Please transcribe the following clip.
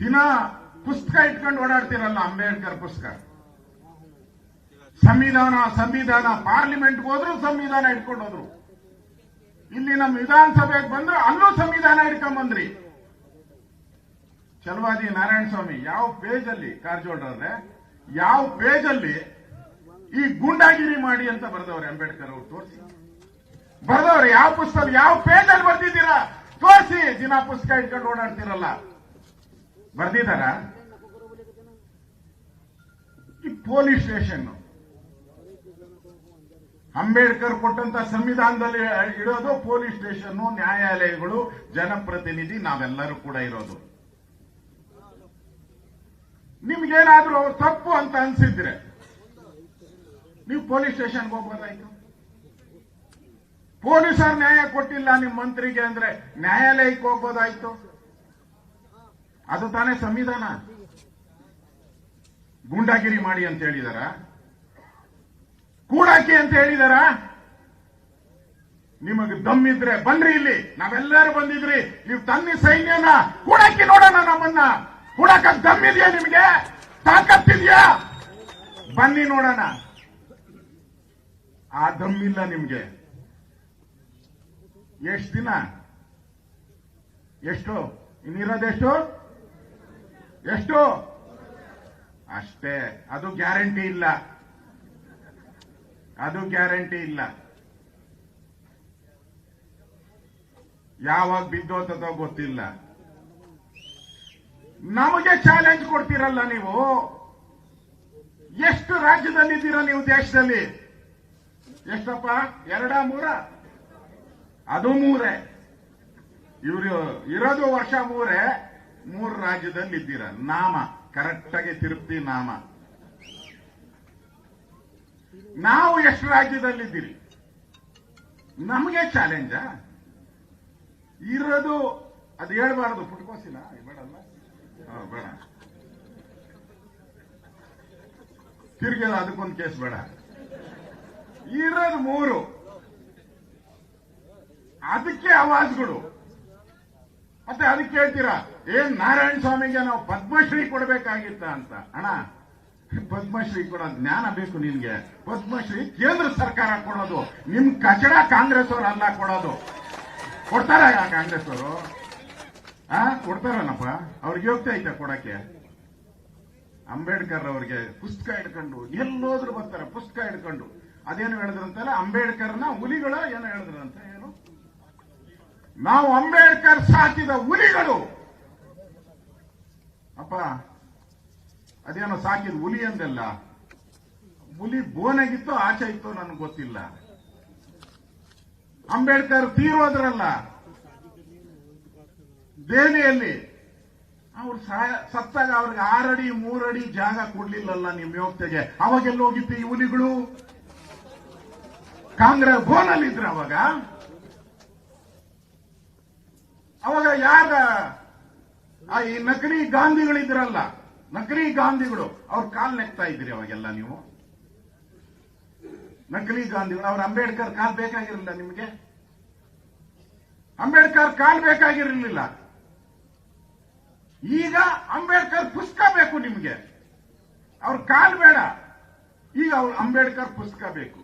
ದಿನ ಪುಸ್ತಕ ಇಟ್ಕೊಂಡು ಓಡಾಡ್ತಿರಲ್ಲ ಅಂಬೇಡ್ಕರ್ ಪುಸ್ತಕ? ಸಂವಿಧಾನ ಸಂವಿಧಾನ, ಪಾರ್ಲಿಮೆಂಟ್ಗೆ ಹೋದ್ರು ಸಂವಿಧಾನ ಇಟ್ಕೊಂಡು ಹೋದ್ರು. ಇಲ್ಲಿ ನಮ್ಮ ವಿಧಾನಸಭೆಗೆ ಬಂದ್ರು ಅಲ್ಲೂ ಸಂವಿಧಾನ ಇಟ್ಕೊಂಡ್ ಬಂದ್ರಿ ಚಲವಾದಿ ನಾರಾಯಣ ಸ್ವಾಮಿ, ಯಾವ ಪೇಜ್ ಅಲ್ಲಿ ಕಾರಜೋಳರವ್ರೆ, ಯಾವ ಪೇಜ್ ಅಲ್ಲಿ ಈ ಗೂಂಡಾಗಿರಿ ಮಾಡಿ ಅಂತ ಬರೆದವ್ರೆ ಅಂಬೇಡ್ಕರ್ ಅವ್ರು, ತೋರಿಸಿ. ಬರೆದವ್ರೆ, ಯಾವ ಪುಸ್ತಕ, ಯಾವ ಪೇಜ್ ಅಲ್ಲಿ ಬರ್ತಿದ್ದೀರಾ ತೋರಿಸಿ, ದಿನ ಪುಸ್ತಕ ಇಟ್ಕೊಂಡು ಓಡಾಡ್ತಿರಲ್ಲ. ಬರ್ದಿದಾರ ಪೊಲೀಸ್ ಸ್ಟೇಷನ್ ಅಂಬೇಡ್ಕರ್ ಕೊಟ್ಟಂತ ಸಂವಿಧಾನದಲ್ಲಿ ಇರೋದು ಪೊಲೀಸ್ ಸ್ಟೇಷನ್ ನ್ಯಾಯಾಲಯಗಳು, ಜನಪ್ರತಿನಿಧಿ, ನಾವೆಲ್ಲರೂ ಕೂಡ ಇರೋದು. ನಿಮ್ಗೇನಾದ್ರೂ ತಪ್ಪು ಅಂತ ಅನ್ಸಿದ್ರೆ ನೀವು ಪೊಲೀಸ್ ಸ್ಟೇಷನ್ಗೆ ಹೋಗ್ಬೋದಾಯ್ತು ಪೊಲೀಸರು ನ್ಯಾಯ ಕೊಟ್ಟಿಲ್ಲ ನಿಮ್ ಮಂತ್ರಿಗೆ ಅಂದ್ರೆ ನ್ಯಾಯಾಲಯಕ್ಕೆ ಹೋಗ್ಬೋದಾಯ್ತು. ಅದು ತಾನೇ ಸಂವಿಧಾನ. ಗೂಂಡಾಗಿರಿ ಮಾಡಿ ಅಂತ ಹೇಳಿದಾರ. ಕೂಡಾಕಿ ಅಂತ ಹೇಳಿದಾರ. ನಿಮಗೆ ದಮ್ಮಿದ್ರೆ ಬನ್ರಿ ಇಲ್ಲಿ. ನಾವೆಲ್ಲರೂ ಬಂದಿದ್ರಿ. ನೀವು ತನ್ನಿ ಸೈನ್ಯನ ಕೂಡಾಕಿ ನೋಡೋಣ ನಮ್ಮನ್ನ. ಕೂಡಕ ದಮ್ಮಿದೆಯಾ ನಿಮಗೆ? ತಾಕತ್ತಿದ್ಯಾ ಬನ್ನಿ ನೋಡೋಣ. ಆ ದಮ್ಮಿಲ್ಲ ನಿಮ್ಗೆ. ಎಷ್ಟು ದಿನ? ಎಷ್ಟು? ಇನ್ನಿರೋದೆಷ್ಟು ಎಷ್ಟು? ಅಷ್ಟೇ. ಅದು ಗ್ಯಾರಂಟಿ ಇಲ್ಲ. ಅದು ಗ್ಯಾರಂಟಿ ಇಲ್ಲ. ಯಾವಾಗ ಬಿದ್ದೋತದೋ ಗೊತ್ತಿಲ್ಲ. ನಮಗೆ ಚಾಲೆಂಜ್ ಕೊಡ್ತೀರಲ್ಲ ನೀವು? ಎಷ್ಟು ರಾಜ್ಯದಲ್ಲಿದ್ದೀರ ನೀವು ದೇಶದಲ್ಲಿ? ಎಷ್ಟಪ್ಪ? ಎರಡ, ಮೂರ? ಅದು ಮೂರೇ. ಇವರು ಇರೋದು ವರ್ಷ ಮೂರೇ. ಮೂರು ರಾಜ್ಯದಲ್ಲಿ ಇದ್ದೀರಾ ನಾಮ. ಕರೆಕ್ಟ್ ಆಗಿ ತಿರುಪ್ತಿ ನಾಮ. ನಾವು ಎಷ್ಟು ರಾಜ್ಯದಲ್ಲಿದ್ದೀರಿ? ನಮಗೆ ಚಾಲೆಂಜಾ ಇರೋದು, ಅದು ಹೇಳ್ಬಾರ್ದು, ಪುಟ್ಕೋಸಿನ? ಬೇಡಲ್ಲ. ಬೇಡ. ತಿರ್ಗಿ ಅದಕ್ಕೊಂದು ಕೇಸ್ ಬೇಡ. ಇರೋದು ಮೂರು. ಅದಕ್ಕೆ ಆವಾಜ್ಗಳು ಮತ್ತೆ ಅದಕ್ಕೆ ಹೇಳ್ತೀರಾ ಏನ್ ನಾರಾಯಣ ಸ್ವಾಮಿಗೆ ನಾವು ಪದ್ಮಶ್ರೀ ಕೊಡಬೇಕಾಗಿತ್ತ ಅಂತ? ಅಣ್ಣ, ಪದ್ಮಶ್ರೀ ಕೊಡೋ ಜ್ಞಾನ ಬೇಕು ನಿನ್ಗೆ. ಪದ್ಮಶ್ರೀ ಕೇಂದ್ರ ಸರ್ಕಾರ ಕೊಡೋದು, ನಿಮ್ ಕಚಡ ಕಾಂಗ್ರೆಸ್ ಅವರು ಅಲ್ಲ ಕೊಡೋದು. ಕೊಡ್ತಾರ ಕಾಂಗ್ರೆಸ್ ಅವರು ಆ ಕೊಡ್ತಾರನಪ್ಪ ಅವ್ರಿಗೆ ಯೋಗ್ಯತೆ ಐತ ಕೊಡಕ್ಕೆ. ಅಂಬೇಡ್ಕರ್ ಅವ್ರಿಗೆ ಪುಸ್ತಕ ಹಿಡ್ಕೊಂಡು, ಎಲ್ಲೋದ್ರು ಬರ್ತಾರೆ ಪುಸ್ತಕ ಹಿಡ್ಕೊಂಡು. ಅದೇನು ಹೇಳಿದ್ರಂತಲ್ಲ, ಅಂಬೇಡ್ಕರ್ನ ಹುಲಿಗಳ ಏನೋ ಹೇಳಿದ್ರಂತ, ಏನು? ನಾವು ಅಂಬೇಡ್ಕರ್ ಸಾಕಿದ ಹುಲಿಗಳು. ಅಪ್ಪ, ಅದೇನೋ ಸಾಕಿದ ಹುಲಿ ಅಂದಲ್ಲ? ಹುಲಿ ಬೋನಾಗಿತ್ತು ಆಚೆ ಇತ್ತೋ ನನಗೆ ಗೊತ್ತಿಲ್ಲ. ಅಂಬೇಡ್ಕರ್ ತೀರೋದ್ರಲ್ಲ ದೆಹಲಿಯಲ್ಲಿ ಅವ್ರು ಸತ್ತಾಗ ಅವ್ರಿಗೆ ಆರಡಿ, ಮೂರಡಿ ಜಾಗ ಕೊಡ್ಲಿಲ್ಲಲ್ಲ ನಿಮ್ ಯೋಗ್ತೆಗೆ ಅವಾಗೆಲ್ಲ ಹೋಗಿತ್ತು ಈ ಹುಲಿಗಳು? ಕಾಂಗ್ರೆಸ್ ಬೋನಲ್ಲಿ ಇದ್ರ ಅವಾಗ. ಅವಾಗ ಯಾರ? ಆ ಈ ನಕಲಿ ಗಾಂಧಿಗಳಿದ್ರಲ್ಲ, ನಕಲಿ ಗಾಂಧಿಗಳು, ಅವ್ರ ಕಾಲ್ ನೆಕ್ತಾ ಇದ್ರಿ ಅವಾಗೆಲ್ಲ ನೀವು? ನಕಲಿ ಗಾಂಧಿಗಳು, ಅವ್ರ ಅಂಬೇಡ್ಕರ್ ಕಾಲ್ ಬೇಕಾಗಿರಲಿಲ್ಲ ನಿಮಗೆ? ಅಂಬೇಡ್ಕರ್ ಕಾಲ್ ಬೇಕಾಗಿರಲಿಲ್ಲ. ಈಗ ಅಂಬೇಡ್ಕರ್ ಪುಸ್ತಕ ಬೇಕು ನಿಮಗೆ. ಅವ್ರ ಕಾಲ್ ಬೇಡ. ಈಗ ಅವ್ರ ಅಂಬೇಡ್ಕರ್ ಪುಸ್ತಕ ಬೇಕು.